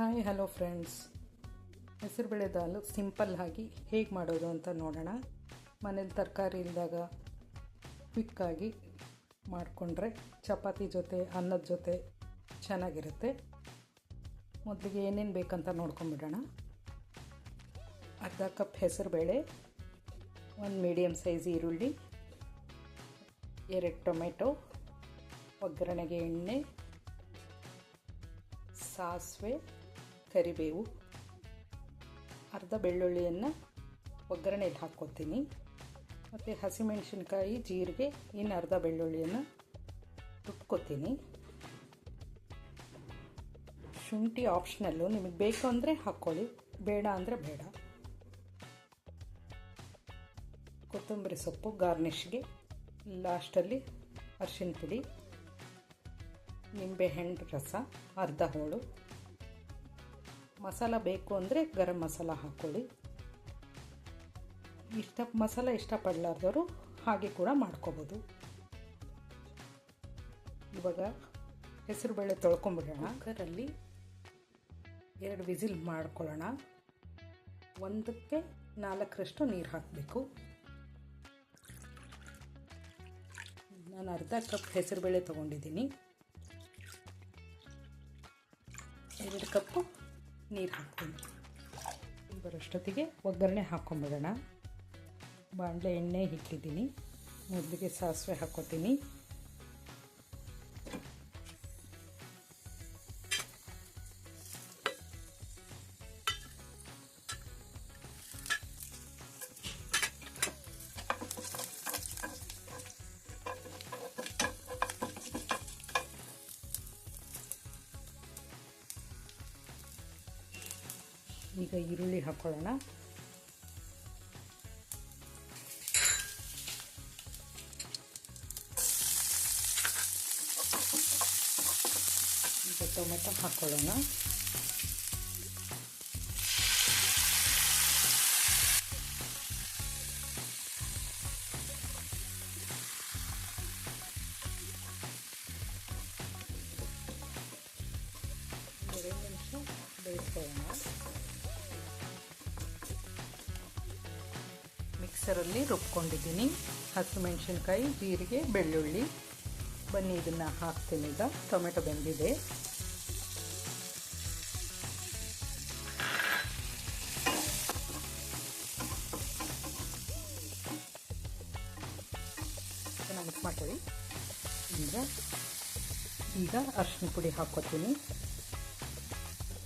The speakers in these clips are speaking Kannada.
ಹಾಯ್ ಹಲೋ ಫ್ರೆಂಡ್ಸ್ ಹೆಸರುಬೇಳೆ ದಾಲು ಸಿಂಪಲ್ ಆಗಿ ಹೇಗೆ ಮಾಡೋದು ಅಂತ ನೋಡೋಣ. ಮನೇಲಿ ತರಕಾರಿ ಇಲ್ಲದಾಗ ಕ್ವಿಕ್ಕಾಗಿ ಮಾಡಿಕೊಂಡ್ರೆ ಚಪಾತಿ ಜೊತೆ, ಅನ್ನದ ಜೊತೆ ಚೆನ್ನಾಗಿರುತ್ತೆ. ಮೊದಲಿಗೆ ಏನೇನು ಬೇಕಂತ ನೋಡ್ಕೊಂಬಿಡೋಣ ಅರ್ಧ ಕಪ್ ಹೆಸರುಬೇಳೆ ಒಂದು ಮೀಡಿಯಮ್ ಸೈಜ್ ಈರುಳ್ಳಿ, ಎರಡು ಟೊಮೆಟೊ, ಒಗ್ಗರಣೆಗೆ ಎಣ್ಣೆ, ಸಾಸಿವೆ ಕರಿಬೇವು, ಅರ್ಧ ಬೆಳ್ಳುಳ್ಳಿಯನ್ನು ಒಗ್ಗರಣೆಗೆ ಹಾಕ್ಕೊತೀನಿ. ಮತ್ತು ಹಸಿಮೆಣಸಿನ್ಕಾಯಿ, ಜೀರಿಗೆ, ಇನ್ನು ಅರ್ಧ ಬೆಳ್ಳುಳ್ಳಿಯನ್ನು ರುಬ್ಕೊತೀನಿ. ಶುಂಠಿ ಆಪ್ಷನಲ್ಲು ನಿಮಗೆ ಬೇಕು ಅಂದರೆ ಹಾಕ್ಕೊಳ್ಳಿ, ಬೇಡ ಅಂದರೆ ಬೇಡ. ಕೊತ್ತಂಬರಿ ಸೊಪ್ಪು ಗಾರ್ನಿಷ್ಗೆ ಲಾಸ್ಟಲ್ಲಿ ಅರಿಶಿನ ಪುಡಿ, ನಿಂಬೆಹಣ್ಣು ರಸ, ಅರ್ಧ ಹೋಳು. ಮಸಾಲ ಬೇಕು ಅಂದರೆ ಗರಂ ಮಸಾಲ ಹಾಕ್ಕೊಳ್ಳಿ ಇಷ್ಟ ಮಸಾಲ ಇಷ್ಟಪಡಲಾರ್ದವರು ಹಾಗೆ ಕೂಡ ಮಾಡ್ಕೋಬೋದು. ಇವಾಗ ಹೆಸರುಬೇಳೆ ತೊಳ್ಕೊಂಬಿಡೋಣ. ಕುಕ್ಕರಲ್ಲಿ ಎರಡು ವಿಸಿಲ್ ಮಾಡ್ಕೊಳ್ಳೋಣ. ಒಂದಕ್ಕೆ ನಾಲ್ಕರಷ್ಟು ನೀರು ಹಾಕಬೇಕು. ನಾನು ಅರ್ಧ ಕಪ್ ಹೆಸರುಬೇಳೆ ತೊಗೊಂಡಿದ್ದೀನಿ. ಎರಡು ಕಪ್ಪು ನೀರು ಹಾಕ್ತೀನಿ. ಬರೋಷ್ಟೊತ್ತಿಗೆ ಒಗ್ಗರಣೆ ಹಾಕ್ಕೊಂಬಿಡೋಣ ಬಾಣಲೆ ಎಣ್ಣೆ ಇಟ್ಟಿದ್ದೀನಿ ಮೊದಲಿಗೆ ಸಾಸಿವೆ ಹಾಕ್ಕೋತೀನಿ. ಈಗ ಈರುಳ್ಳಿ ಹಾಕ್ಕೊಳ್ಳೋಣ ಈಗ ಟೊಮೆಟೊ ಹಾಕ್ಕೊಳ್ಳೋಣ ಎರಡು ನಿಮಿಷ ಬೇಯಿಸ್ಕೊಳ್ಳೋಣ ಮಿಕ್ಸರಲ್ಲಿ ರುಬ್ಕೊಂಡಿದ್ದೀನಿ. ಹಸಿಮೆಣಸಿನ್ಕಾಯಿ, ಜೀರಿಗೆ, ಬೆಳ್ಳುಳ್ಳಿ. ಬನ್ನಿ ಇದನ್ನು ಹಾಕ್ತೀನಿ ಈಗ. ಟೊಮೆಟೊ ಬೆಂದಿದೆ. ಮಿಕ್ಸ್ ಮಾಡ್ಕೊಳ್ಳಿ. ಅಂದರೆ ಈಗ ಅರಿಶಿನ ಪುಡಿ ಹಾಕ್ಕೋತೀನಿ.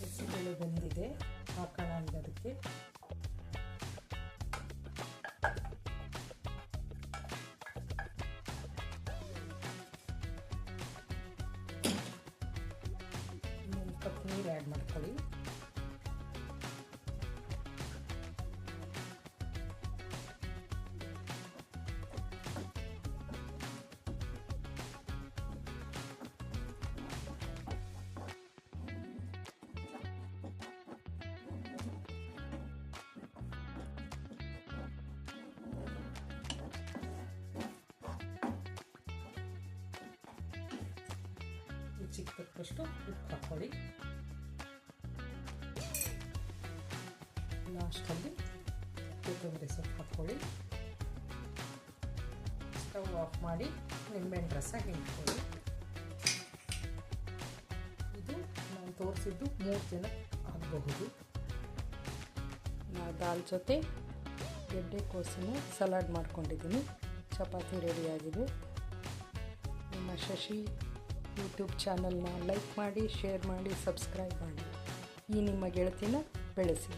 ಬಿಸಿಬೇಳೆ ಬಂದಿದೆ. ಹಾಕೋಣ ಅದಕ್ಕೆ. ಒಂದು ಕಪ್ ನೀರು ಆ್ಯಡ್ ಮಾಡ್ಕೊಳ್ಳಿ ಚಿಕ್ಕ ತಕ್ಕಷ್ಟು ಉಪ್ಪು ಹಾಕ್ಕೊಳ್ಳಿ ಲಾಸ್ಟಲ್ಲಿ ಕೊತ್ತಂಬರಿ ಸೊಪ್ಪು ಹಾಕ್ಕೊಳ್ಳಿ. ಸ್ಟವ್ ಆಫ್ ಮಾಡಿ ನಿಂಬೆಹಣ್ಣು ರಸ ಹಿಂಡ್ಕೊಳ್ಳಿ. ಇದು ನಾನು ತೋರಿಸಿದ್ದು ಮೂರು ಜನ ಆಗಬಹುದು. ನಾ ದಾಲ್ ಜೊತೆ ಗೆಡ್ಡೆ ಕೋಸಿನ ಸಲಾಡ್ ಮಾಡ್ಕೊಂಡಿದ್ದೀನಿ. ಚಪಾತಿ ರೆಡಿಯಾಗಿದೆ ನಿಮ್ಮ ಶಶಿ ಯೂಟ್ಯೂಬ್ ಚಾನಲ್ನ ಲೈಕ್ ಮಾಡಿ, ಶೇರ್ ಮಾಡಿ, ಸಬ್ಸ್ಕ್ರೈಬ್ ಮಾಡಿ. ಈ ನಿಮ್ಮ ಗೆಳತಿನ ಬೆಳೆಸಿ.